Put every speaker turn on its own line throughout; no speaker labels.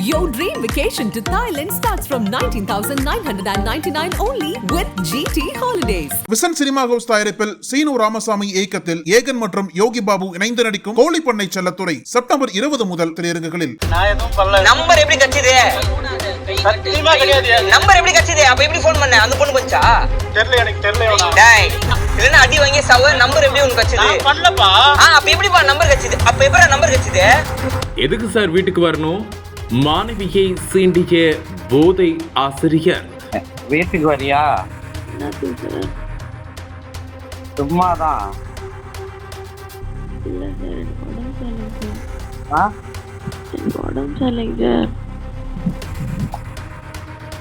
Your dream vacation to Thailand starts from 19,999 only with GT Holidays.
Vision Cinema House தயாரிப்பில் சீனு ராமசாமி இயக்கத்தில் ஏகன் மற்றும் யோகி பாபு இணைந்து நடிக்கும் கோழிப்பண்ணை செல்லத்துறை செப்டம்பர் இருபது முதல் திரையரங்குகளில்.
நம்பர் எப்படி
கிடையாது.
நம்பர் எப்படி கச்சுது அப்ப எப்படி ஃபோன் பண்ண? அந்த பொண்ணு பச்சா?
தெரியல எனக்கு தெரியல
இல்லனா அடி வாங்கி சவ நம்பர் எப்படி உனக்கு கச்சுது
பண்ணலப்பா.
அப்ப எப்படிப்பா நம்பர் கச்சுது அப்ப எப்படா நம்பர் கச்சுது
எதுக்கு சார் வீட்டுக்கு வரணும்? மாணவியை சீண்டிய போதை ஆசிரியர்.
வீட்டுக்கு வரியா? சும்மாதான்.
இல்லை சார் எனக்கு உடம்பு சரியில்லைங்க சார்
ஆ?
எனக்கு உடம்பு சரியில்லைங்க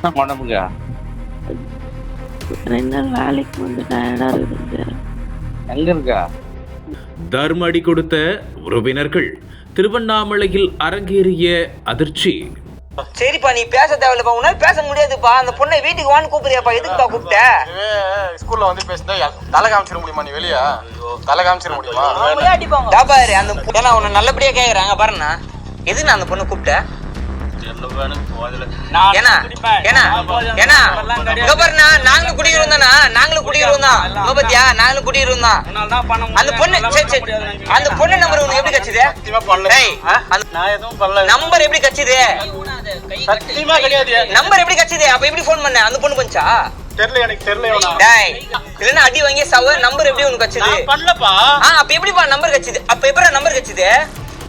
சார்
உடம்புக்கு?
ரெண்டு நாள் வேலைக்கு வந்து சார்
எங்க இருக்க?
தர்ம அடி கொடுத்த உறவினர்கள். திருவண்ணாமலையில் அரங்கேறிய அதிர்ச்சி.
சரிப்பா நீ பேச தேவையில்லப்பா. உன்னால பேச முடியாதுப்பா. அந்த பொண்ணை வீட்டுக்கு வான்னு கூப்பிடுறியாப்பா. எதுக்குப்பா கூப்பிட்ட?
இதுவே ஸ்கூல்ல வந்து பேசினா தலை காமிச்சிட முடியுமா நீ வெளியா? தலை காமிச்சிட முடியுமா?
பாரு அந்த ஏன்னா உன்னை நல்லபடியா கேக்குறாங்க பாருண்ணா. எதுக்கு நான் அந்த பொண்ணை கூப்பிட்டேன் நாங்களும் குடிக்கிறோம் தானா நாங்களும் குடிக்கிறோம் தான் பாத்தியா? நாங்களும் குடிக்கிறோம் தான் அந்த பொண்ணு சரி சரி. அந்த பொண்ணு நம்பர் உனக்கு எப்படி கச்சுது
சத்தியமா பண்ணல.
டேய் அந்த
நான் எதுவும் பண்ணல.
நம்பர் எப்படி கச்சுது
சத்தியமா கிடையாது.
நம்பர் எப்படி கச்சுது அப்ப எப்படி ஃபோன் பண்ண? அந்த பொண்ணு பஞ்சா
தெரியல எனக்கு தெரியல இவனா.
டேய் இல்லனா அடி வாங்கி சவ. நம்பர் எப்படி உனக்கு கச்சுது
நான் பண்ணலப்பா.
அப்ப எப்படிப்பா நம்பர் கச்சுது அப்ப எப்படா நம்பர் கச்சுது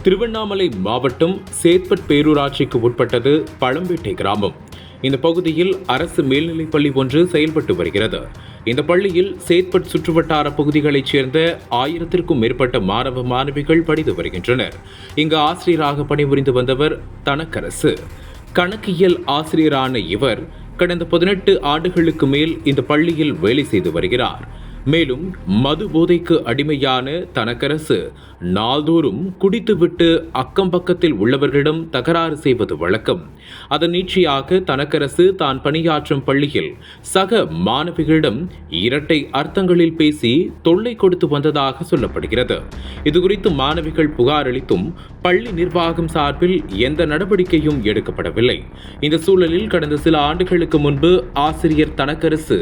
திருவண்ணாமலை மாவட்டம் சேத்பட் பேரூராட்சிக்கு உட்பட்டது பழம்பேட்டை கிராமம். இந்த பகுதியில் அரசு மேல்நிலைப்பள்ளி ஒன்று செயல்பட்டு வருகிறது. இந்த பள்ளியில் சேத்பட் சுற்றுவட்டார பகுதிகளைச் சேர்ந்த ஆயிரத்திற்கும் மேற்பட்ட மாணவ மாணவிகள் படித்து வருகின்றனர். இங்கு ஆசிரியராக பணிபுரிந்து வந்தவர் தனக்கரசு. கணக்கியல் ஆசிரியரான இவர் கடந்த பதினெட்டு ஆண்டுகளுக்கு மேல் இந்த பள்ளியில் வேலை செய்து வருகிறார். மேலும் மது போதைக்கு அடிமையான தனக்கரசு நாள்தோறும் குடித்துவிட்டு அக்கம் பக்கத்தில் உள்ளவர்களிடம் தகராறு செய்வது வழக்கம். அதன் நீட்சியாக தனக்கரசு தான் பணியாற்றும் பள்ளியில் சக மாணவிகளிடம் இரட்டை அர்த்தங்களில் பேசி தொல்லை கொடுத்து வந்ததாக சொல்லப்படுகிறது. இதுகுறித்து மாணவிகள் புகார் அளித்தும் பள்ளி நிர்வாகம் சார்பில் எந்த நடவடிக்கையும் எடுக்கப்படவில்லை. இந்த சூழலில் கடந்த சில ஆண்டுகளுக்கு முன்பு ஆசிரியர் தனக்கரசு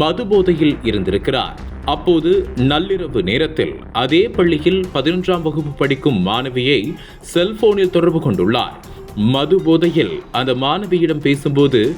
மது போதையில் இருந்திருக்கிறார். அப்போது நள்ளிரவு நேரத்தில் அதே பள்ளியில் பதினொன்றாம் வகுப்பு படிக்கும் மாணவியை செல்போனில் தொடர்பு கொண்டுள்ளார். மது போதையில் அந்த மாணவியிடம் பேசும்போது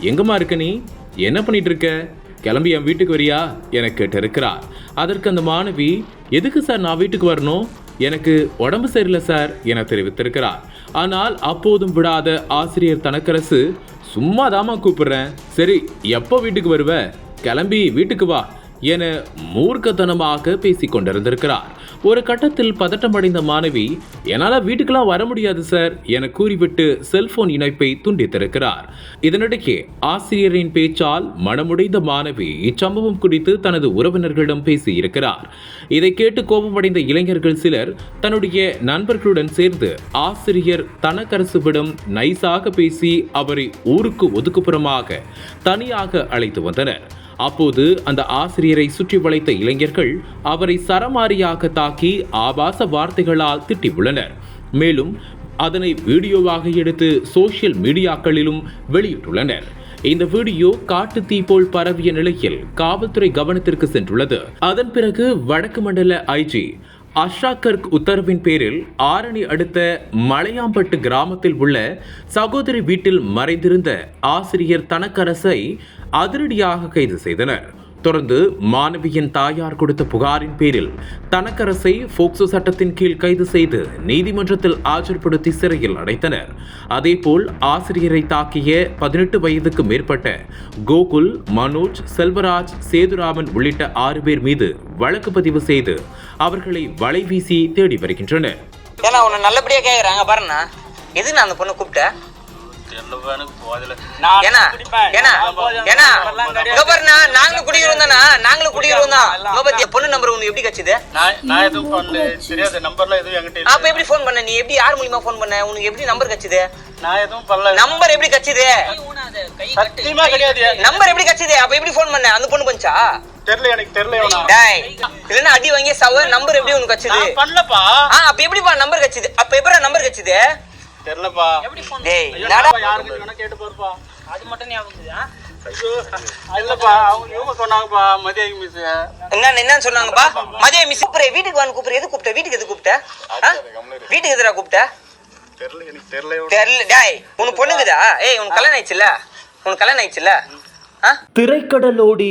எங்கம்மா இருக்க நீ? என்ன பண்ணிட்டு இருக்க கிளம்பி என் வீட்டுக்கு வரியா? என கேட்டிருக்கிறார். அதற்கு அந்த மாணவி எதுக்கு சார் நான் வீட்டுக்கு வரணும்? எனக்கு உடம்பு சரியில்லை சார் என தெரிவித்திருக்கிறார். ஆனால் அப்போதும் விடாத ஆசிரியர் தனக்கரசு சும்மா தாமா கூப்பிடுறேன். சரி எப்போ வீட்டுக்கு வருவ? கிளம்பி வீட்டுக்கு வா என மூர்க்கத்தனமாக பேசிக் கொண்டிருந்திருக்கிறார் ஒரு கட்டத்தில் பதட்டமடைந்த மாணவி என்னால் வீட்டுக்கெல்லாம் வர முடியாது சார் என கூறிவிட்டு செல்போன் இணைப்பை துண்டித்திருக்கிறார். இதனிடையே ஆசிரியரின் பேச்சால் மனமுடைந்த மாணவி இச்சம்பவம் குறித்து தனது உறவினர்களிடம் பேசியிருக்கிறார். இதை கேட்டு கோபமடைந்த இளைஞர்கள் சிலர் தன்னுடைய நண்பர்களுடன் சேர்ந்து ஆசிரியர் தனக்கரசுவிடம் நைஸாக பேசி அவரை ஊருக்கு ஒதுக்குப்புறமாக தனியாக அழைத்து வந்தனர். அப்போது அந்த ஆசிரியரை சுற்றி வளைத்த இளைஞர்கள் அவரை சரமாரியாக தாக்கி ஆபாச வார்த்தைகளால் திட்டியுள்ளனர். மேலும் அதனை வீடியோவாக எடுத்து சோஷியல் மீடியாக்களிலும் வெளியிட்டுள்ளனர். இந்த வீடியோ காட்டு தீ போல் பரவிய நிலையில் காவல்துறை கவனத்திற்கு சென்றுள்ளது. அதன் பிறகு வடக்கு மண்டல ஐஜி அஷாகர்க் உத்தரவின் பேரில் ஆரணி அடுத்த மலையாம்பட்டு கிராமத்தில் உள்ள சகோதரி வீட்டில் மறைந்திருந்த ஆசிரியர் தனக்கரசை அதிரடியாக கைது செய்தனர். தொடர்ந்து மாணவியின் தாயார் கொடுத்த புகாரின் பேரில் தனக்கரசை போக்சோ சட்டத்தின் கீழ் கைது செய்து நீதிமன்றத்தில் ஆஜர்படுத்தி சிறையில் அடைத்தனர். அதேபோல் ஆசிரியரை தாக்கிய பதினெட்டு வயதுக்கு மேற்பட்ட கோகுல் மனோஜ் செல்வராஜ் சேதுராமன் உள்ளிட்ட ஆறு பேர் மீது வழக்கு பதிவு செய்து அவர்களை வலைவீசி தேடி வருகின்றனர்.
ஏன்னா உன்னை நல்லபடியா கேக்குறாங்க பாருண்ணா. எதுக்கு நான் அந்த பொண்ணு கூப்பிட்டேன் நாங்களும் குடிக்கிறோம் தானா? நாங்களும் குடிக்கிறோம் தான். பொண்ணு நம்பர் உனக்கு எப்படி கச்சுது
நான் நான் எதுவும் பண்ணல. தெரியாத நம்பர்லாம் எதுவும் என்கிட்ட இல்ல.
அப்ப எப்படி ஃபோன் பண்ண? நீ எப்படி யார் மூலியமா ஃபோன் பண்ண? உனக்கு எப்படி நம்பர் கச்சுது
நான் எதுவும் பண்ணல.
நம்பர் எப்படி
சத்தியமா கிடையாது.
நம்பர் எப்படி கச்சுது அப்ப எப்படி ஃபோன் பண்ண? அந்த பொண்ணு பஞ்சா
தெரியல எனக்கு தெரியல இவனா.
டேய் இல்லனா அடி வாங்கி சவ. நம்பர் எப்படி உனக்கு கச்சுது
நான் பண்ணலப்பா.
ஆ அப்ப எப்படிப்பா நம்பர் கச்சுது அப்ப எப்படா நம்பர் கச்சுது
தெரியலப்பா
டேய் என்னடா
யாருக்கு வேணா கேட்டு பாருப்பா.
அது மட்டும் ஞாபகம்
இல்லப்பா அவங்க இவங்க சொன்னாங்கப்பா மதிய மிஸ்
என்ன சொன்னாங்கப்பா? மதிய மிஸ் கூப்பிடுற வீட்டுக்கு வந்து கூப்பிடுற எது கூப்பிட்ட? வீட்டுக்கு எது கூப்பிட்ட? வீட்டுக்கு எதுடா கூப்பிட்ட?
தெரியல எனக்கு தெரியல
தெரியல. டேய் உனக்கு பொண்ணுக்குதா? ஏய் உனக்கு கல்யாணம் ஆயிடுச்சுல உனக்கு கல்யாணம் ஆயிடுச்சுல
திரைக்கடலோடி